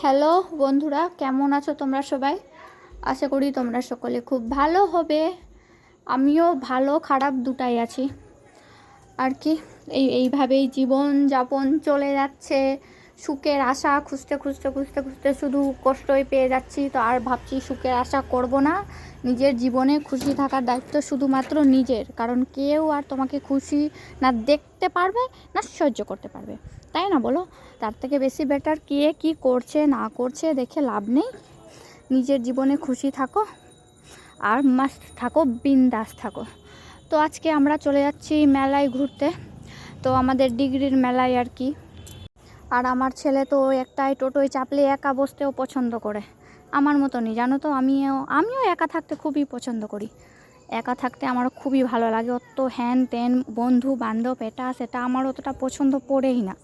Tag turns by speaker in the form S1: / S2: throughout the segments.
S1: Hello বন্ধুরা, কেমন আছো তোমরা সবাই? আশা করি তোমরা সকলে খুব ভালো হবে। আমিও ভালো, খারাপ দুটাই আছি। আর কি, এই, এইভাবেই জীবন যাপন চলে যাচ্ছে। সুখের আশা খুঁজতে খুঁজতে খুঁজতে খুঁজতে শুধু কষ্টই পেয়ে যাচ্ছি। তো আর ভাবছি সুখের আশা করব না। নিজের জীবনে খুশি থাকার দায়িত্ব শুধুমাত্র নিজের। কারণ কেউ আর তোমাকে খুশি না দেখতে পারবে, না সহ্য করতে পারবে। তাই না বলো? তার থেকে বেশি বেটার কে কি করছে, না করছে দেখে লাভ নেই। নিজের জীবনে খুশি থাকো আর মাস্ট থাকো, বিন্দাস থাকো। তো আজকে আমরা চলে যাচ্ছি মেলায় ঘুরতে। তো আমাদের ডিগ্রির মেলায় আর কি। আর আমার ছেলে তো একটাই টোটোয় চাপলে একা বসতেও পছন্দ করে। আমার মতনই, জানো তো, আমিও আমিও একা থাকতে খুবই পছন্দ করি। একা থাকতে আমার খুবই ভালো লাগে, অত হ্যান ত্যান বন্ধু বান্ধব এটা সেটা আমার অতটা পছন্দ পড়েই না।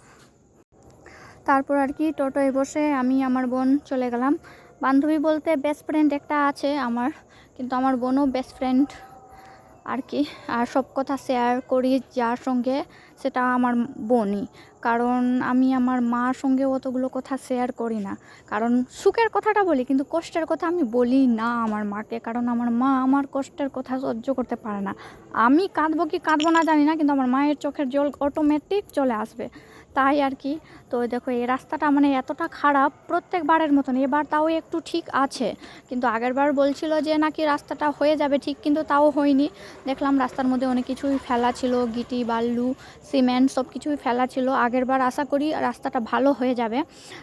S1: তারপর আর কি টোটোয় বসে আমি আমার বোন চলে গেলাম। বান্ধবী বলতে বেস্ট ফ্রেন্ড একটা আছে আমার, কিন্তু আমার বোনও বেস্ট ফ্রেন্ড আর কি। আর সব কথা শেয়ার করি যার সঙ্গে, সেটা আমার বোনই। কারণ আমি আমার মার সঙ্গে অতগুলো কথা শেয়ার করি না। কারণ সুখের কথাটা বলি, কিন্তু কষ্টের কথা আমি বলি না আমার মাকে, কারণ আমার মা আমার কষ্টের কথা সহ্য করতে পারে না। আমি কাঁদবো কি কাঁদবো না জানি না, কিন্তু আমার মায়ের চোখের জল অটোমেটিক চলে আসবে। তাই আর কি, তো দেখো, এই রাস্তাটা মানে এতটা খারাপ, প্রত্যেকবারের মতন। এবার তাও একটু ঠিক আছে, কিন্তু আগেরবার বলছিল যে নাকি রাস্তাটা হয়ে যাবে ঠিক, কিন্তু তাও হয়নি। দেখলাম রাস্তার মধ্যে অনেক কিছুই ফেলা ছিল, গিটি, বালু, সিমেন্ট সব কিছুই ফেলা ছিল। আগেরবার আশা করি রাস্তাটা ভালো হয়ে যাবে।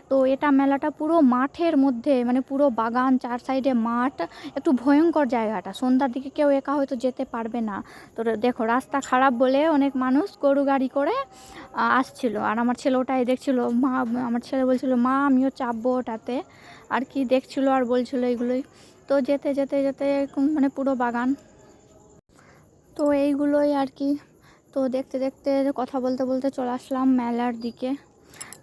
S1: তো এটা মেলাটা পুরো মাঠের মধ্যে মানে পুরো বাগান চার সাইডে মাঠ, একটু ভয়ঙ্কর জায়গাটা। সন্ধ্যার দিকে কেউ একা হয়তো যেতে পারবে না। তো দেখো, রাস্তা খারাপ বলে অনেক মানুষ গরু গাড়ি করে আসছিল। আর আমার ছেলে ওটাই দেখছিল, মা, আমার ছেলে বলছিল, মা, আমিও চাপবো ওটাতে। আর কি দেখছিল আর বলছিল এগুলোই। তো যেতে যেতে যেতে মানে পুরো বাগান। তো এইগুলোই আর কি। তো দেখতে দেখতে কথা বলতে বলতে চলে আসলাম মেলার দিকে।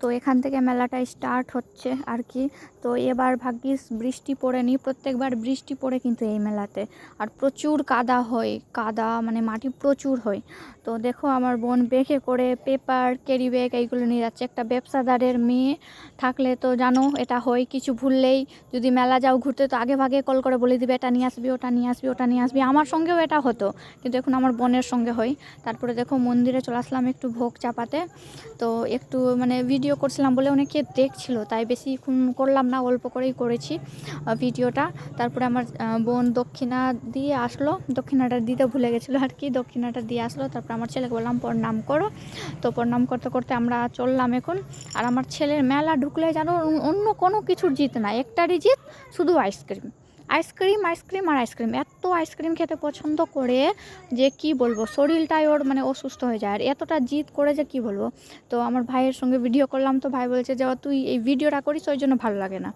S1: তো এখান থেকে মেলাটা স্টার্ট হচ্ছে আর কি তো এবার ভাগ্যিস বৃষ্টি পড়েনি, প্রত্যেকবার বৃষ্টি পড়ে কিন্তু এই মেলাতে। আর প্রচুর কাদা হয়, কাদা মানে মাটি প্রচুর হয়। তো দেখো আমার বোন বেঁকে করে পেপার ক্যারি ব্যাগ এইগুলো নিয়ে যাচ্ছে। একটা ব্যবসাদারের মেয়ে থাকলে তো জানো এটা হয়, কিছু ভুললেই যদি মেলা যাও ঘুরতে তো আগে ভাগে কল করে বলে দিবে, এটা নিয়ে আসবি, ওটা নিয়ে আসবি, ওটা নিয়ে আসবি। আমার সঙ্গেও এটা হতো, কিন্তু এখন আমার বোনের সঙ্গে হয়। তারপরে দেখো মন্দিরে চলে আসলাম একটু ভোগ চাপাতে। তো একটু মানে ভিডিও করছিলাম বলে অনেকে দেখছিল, তাই বেশি করলাম না, অল্প করেই করেছি ভিডিওটা তারপরে আমার বোন দক্ষিণা দিয়ে আসলো, দক্ষিণাটা দিতে ভুলে গেছিল আর কি, দক্ষিণাটা দিয়ে আসলো। তারপর আমার ছেলেকে বললাম, প্রণাম করো। তো প্রণাম করতে করতে আমরা চললাম এখন। আর আমার ছেলের মেলা ঢুকলে যেন অন্য কোনো কিছুর জিত না, একটারই জিত শুধু ice cream ice cream ice cream আর আইসক্রিম। এত আইসক্রিম খেতে পছন্দ করে যে কি বলব, শরীরটাই ওর মানে অসুস্থ হয়ে যায়। আর এতটা জিদ করে যে কি বলব। তো আমার ভাইয়ের সঙ্গে ভিডিও করলাম তো ভাই বলছে যে তুই এই ভিডিওটা করিস, ওই জন্য ভালো লাগে না।